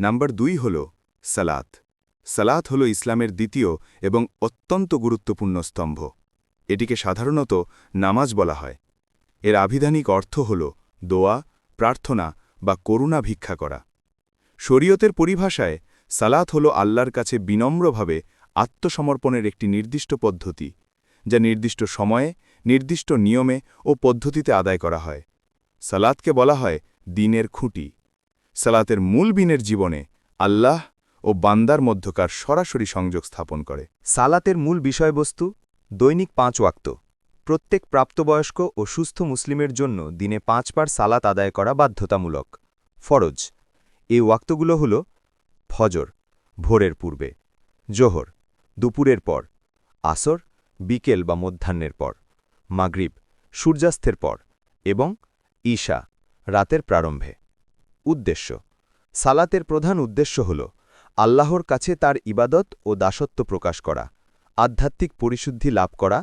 Number দুই হল সালাত। সালাত হল ইসলামের দ্বিতীয় এবং অত্যন্ত গুরুত্বপূর্ণ স্তম্ভ। এটিকে সাধারণত নামাজ বলা হয়। এর আভিধানিক অর্থ হল দোয়া, প্রার্থনা বা করুণা ভিক্ষা করা। শরীয়তের পরিভাষায়, সালাত হল আল্লাহর কাছে বিনম্রভাবে আত্মসমর্পণের একটি নির্দিষ্ট পদ্ধতি, যা নির্দিষ্ট সময়ে, নির্দিষ্ট নিয়মে ও পদ্ধতিতে আদায় করা হয়। সালাতকে বলা হয় দিনের খুঁটি। সালাতের মূল বিনের জীবনে আল্লাহ ও বান্দার মধ্যকার সরাসরি সংযোগ স্থাপন করে। সালাতের মূল বিষয়বস্তু, দৈনিক পাঁচ ওয়াক্ত। প্রত্যেক প্রাপ্তবয়স্ক ও সুস্থ মুসলিমের জন্য দিনে পাঁচবার সালাত আদায় করা বাধ্যতামূলক। ফরজ। এই ওয়াক্তগুলো হল ফজর, ভোরের পূর্বে, জোহর, দুপুরের পর, আসর, বিকেল বা মধ্যাহ্নের পর, মাগরিব, সূর্যাস্তের পর এবং ঈশা, রাতের প্রারম্ভে। উদ্দেশ্য। সালাতের প্রধান উদ্দেশ্য হল আল্লাহর কাছে তার ইবাদত ও দাসত্ব প্রকাশ করা, আধ্যাত্মিক পরিশুদ্ধি লাভ করা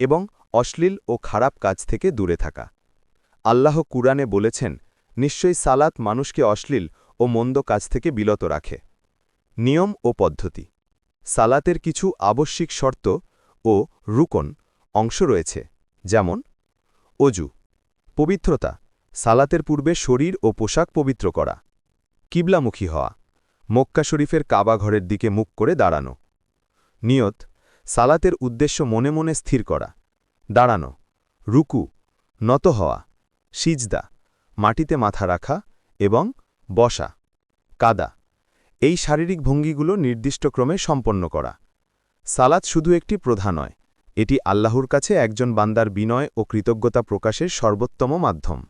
এবং অশ্লীল ও খারাপ কাজ থেকে দূরে থাকা। আল্লাহ কুরআনে বলেছেন, নিশ্চয়ই সালাত মানুষকে অশ্লীল ও মন্দ কাজ থেকে বিলত রাখে। নিয়ম ও পদ্ধতি। সালাতের কিছু আবশ্যিক শর্ত ও রুকন অংশ রয়েছে, যেমন, অজু, পবিত্রতা সালাতের পূর্বে শরীর ও পোশাক পবিত্র করা। কিবলামুখী হওয়া। মক্কা শরীফের কাবা ঘরের দিকে মুখ করে দাঁড়ানো। নিয়ত, সালাতের উদ্দেশ্য মনে মনে স্থির করা। দাঁড়ানো। রুকু, নত হওয়া। সিজদা, মাটিতে মাথা রাখা এবং বসা। কাদা, এই শারীরিক ভঙ্গিগুলো নির্দিষ্ট ক্রমে সম্পন্ন করা। সালাত শুধু একটি প্রধা নয়, এটি আল্লাহর কাছে একজন বান্দার বিনয় ও কৃতজ্ঞতা প্রকাশের সর্বোত্তম মাধ্যম।